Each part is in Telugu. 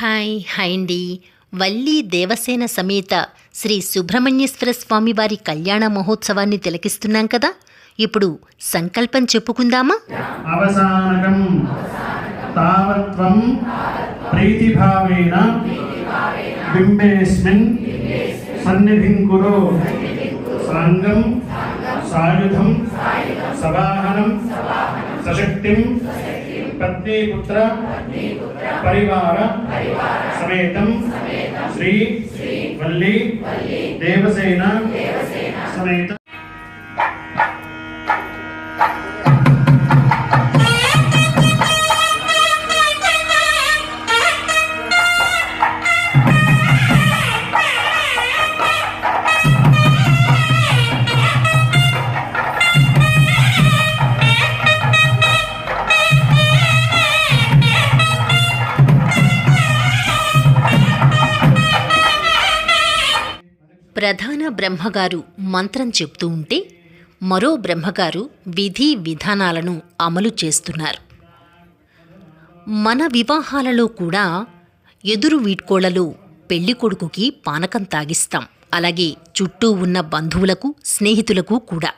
హాయ్ హాయ్ అండి. వల్లి దేవసేన సమేత శ్రీ సుబ్రహ్మణ్యేశ్వర స్వామివారి కళ్యాణ మహోత్సవాన్ని తిలకిస్తున్నాం కదా. ఇప్పుడు సంకల్పం చెప్పుకుందామా? అవసానకం తావత్వం ప్రీతిభావేన బింబేస్మిన్ సన్నిధిం కురు. సాంగం సాయుధం సవాహనం సశక్తిం పత్నీపుత్ర పరివార సమేతం శ్రీ వల్లి దేవసేన సమేత. ప్రధాన బ్రహ్మగారు మంత్రం చెప్తూ ఉంటే మరో బ్రహ్మగారు విధి విధానాలను అమలు చేస్తున్నారు. మన వివాహాలలో కూడా ఎదురు వీడ్కోళ్ళలో పెళ్ళి కొడుకుకి పానకం తాగిస్తాం. అలాగే చుట్టూ ఉన్న బంధువులకు స్నేహితులకు కూడా.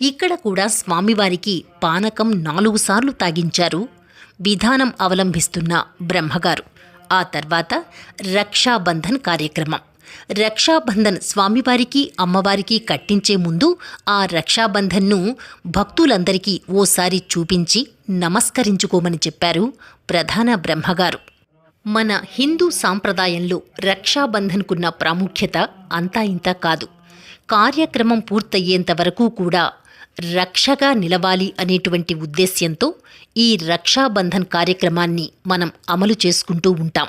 ఇక్కడ కూడా స్వామివారికి పానకం నాలుగు సార్లు తాగించారు విధానం అవలంబిస్తున్న బ్రహ్మగారు. ఆ తర్వాత రక్షాబంధన్ కార్యక్రమం. రక్షాబంధన్ స్వామివారికి అమ్మవారికి కట్టించే ముందు ఆ రక్షాబంధన్ను భక్తులందరికీ ఓసారి చూపించి నమస్కరించుకోమని చెప్పారు ప్రధాన బ్రహ్మగారు. మన హిందూ సాంప్రదాయంలో రక్షాబంధన్కున్న ప్రాముఖ్యత అంతా ఇంత కాదు. కార్యక్రమం పూర్తయ్యేంత వరకు కూడా రక్షగా నిలవాలి అనేటువంటి ఉద్దేశ్యంతో ఈ రక్షాబంధన్ కార్యక్రమాన్ని మనం అమలు చేసుకుంటూ ఉంటాం.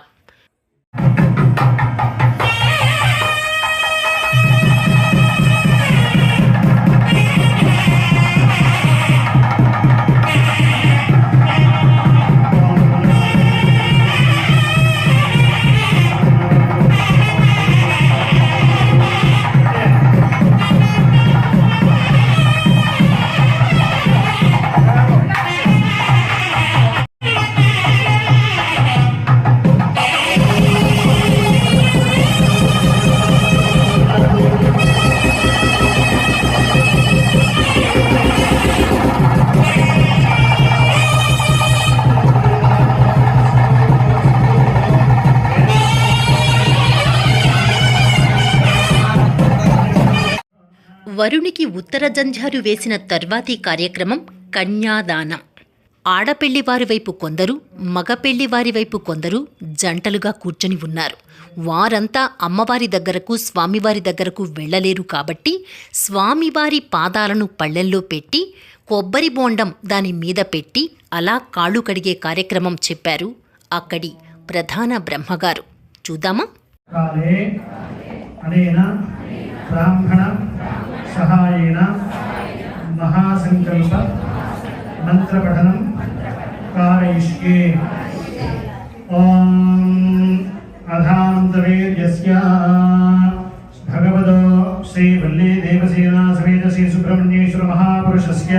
వరునికి ఉత్తర జంఝారు వేసిన తర్వాతి కార్యక్రమం కన్యాదానం. ఆడపెళ్ళివారి వైపు కొందరు మగపెళ్ళివారి వైపు కొందరు జంటలుగా కూర్చొని ఉన్నారు. వారంతా అమ్మవారి దగ్గరకు స్వామివారి దగ్గరకు వెళ్ళలేరు కాబట్టి స్వామివారి పాదాలను పళ్ళెంలో పెట్టి కొబ్బరి బోండం దాని మీద పెట్టి అలా కాళ్ళు కడిగే కార్యక్రమం చెప్పారు అక్కడి ప్రధాన బ్రహ్మగారు. చూద్దామా? మహాసంకల్ప మంత్రపఠనం కారయిష్యే ఓం అధాంతవేర్యస్య భగవదో శ్రీ వల్లీ దేవసేనా సమేత శ్రీ సుబ్రహ్మణ్యేశ్వర మహాపురుషస్య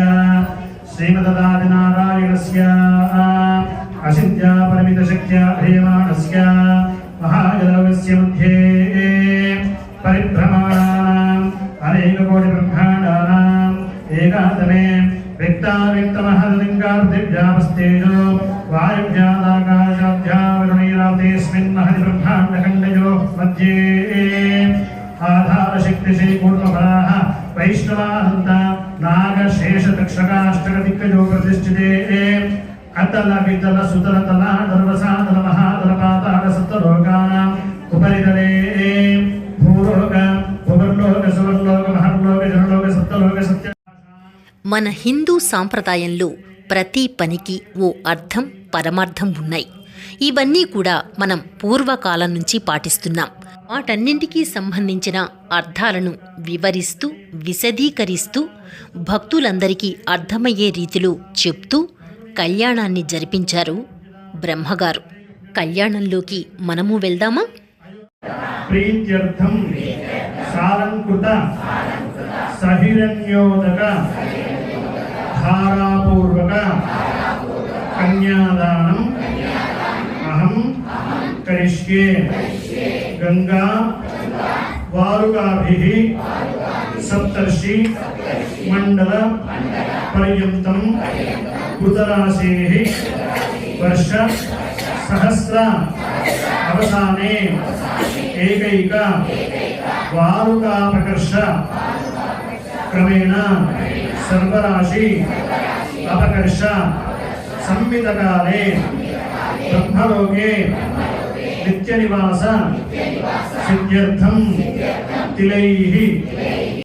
శ్రీమదనారాయణస్య అసింత్యా పరిమిత శక్త్యా ధ్రియమాణస్య మహాజలవస్య మధ్యే పరిభ్రమాణానాం వ్యక్తావ్యక్తమహలింగార్దివ్యామస్తేజో వాయువ్యాదాకాశాధ్యావరుణీరాతేస్మిన్ బ్రహ్మాండఖండయో మధ్యే ఆధారశక్తి వైష్ణవాహంత వైష్ణవానంత నాగశేషతక్షకాష్టకదిక్కజో ప్రతిష్ఠితే అతల వితల సుతల తల దర్వసాదల మహాదల పాతాళ సప్తలోకానాం ఉపరితలే భూలోక భువర్లోక సువర్లోక మహర్లోక జనలోక సప్తలోక సత్య మన హిందూ సాంప్రదాయంలో ప్రతి పనికి ఓ అర్థం పరమార్థం ఉన్నాయి. ఇవన్నీ కూడా మనం పూర్వకాలం నుంచి పాటిస్తున్నాం. వాటన్నింటికీ సంబంధించిన అర్థాలను వివరిస్తూ విశదీకరిస్తూ భక్తులందరికీ అర్థమయ్యే రీతిలో చెప్తూ కళ్యాణాన్ని జరిపించారు బ్రహ్మగారు. కళ్యాణంలోకి మనము వెళ్దామా? ప్రీత్యర్థం సారంకృత సహిరణ్యోదక धारापूर्वक कन्यादान अहम करिष्ये गंगा वारुगा सप्तर्षि मंडल पर्यत कृतराशि वर्ष सहस्र अवसाने एकैक वारुका प्रकर्ष क्रमेण सर्वराशि अपकर्ष संवितकाले ब्रह्मलोके नित्यनिवास सिद्ध्यर्थम तिलैः।